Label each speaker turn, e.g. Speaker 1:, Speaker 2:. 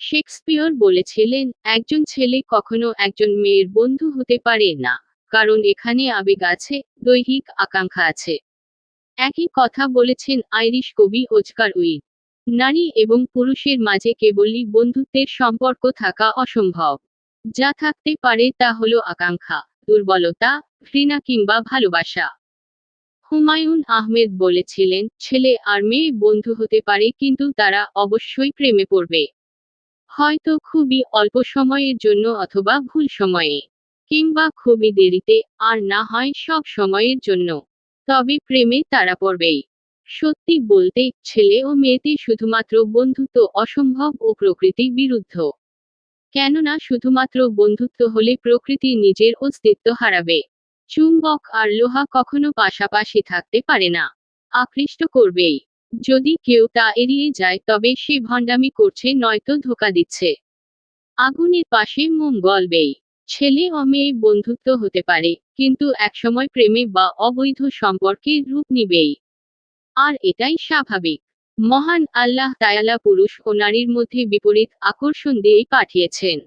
Speaker 1: Shakespeare বলেছিলেন, একজন ছেলে কখনো একজন মেয়ের বন্ধু হতে পারে না, কারণ এখানে আবেগ আছে, দৈহিক আকাঙ্ক্ষা আছে। একই কথা বলেছেন আইরিশ কবি ওজকার উইড নারী এবং পুরুষের মাঝে কেবলই বন্ধুত্বের সম্পর্ক থাকা অসম্ভব। যা থাকতে পারে তা হলো আকাঙ্ক্ষা, দুর্বলতা, ঘৃণা কিংবা ভালোবাসা। হুমায়ুন আহমেদ বলেছিলেন, ছেলে আর মেয়ে বন্ধু হতে পারে, কিন্তু তারা অবশ্যই প্রেমে পড়বে। হয়তো খুবই অল্প সময়ের জন্য অথবা ভুল সময়ে, কিংবা খুবই দেরিতে, আর না হয় সব সময়ের জন্য। তবে প্রেমে তারা পড়বেই। সত্যি বলতে, ছেলে ও মেয়েতে শুধুমাত্র বন্ধুত্ব অসম্ভব ও প্রকৃতি বিরুদ্ধ। কেননা শুধুমাত্র বন্ধুত্ব হলে প্রকৃতি নিজের অস্তিত্ব হারাবে। চুম্বক আর লোহা কখনো পাশাপাশি থাকতে পারে না। আকৃষ্ট করবেই। যদি কেউ তা এড়িয়ে যায়, তবে সে ভণ্ডামি করছে, নয়তো ধোকা দিচ্ছে। আগুনের পাশে মোম গলবেই ছেলে ও মেয়ে বন্ধুত্ব হতে পারে, কিন্তু একসময় প্রেমে বা অবৈধ সম্পর্কে রূপ নিবেই। আর এটাই স্বাভাবিক। মহান আল্লাহ তায়ালা পুরুষ ও নারীর মধ্যে বিপরীত আকর্ষণ দিয়েই পাঠিয়েছেন।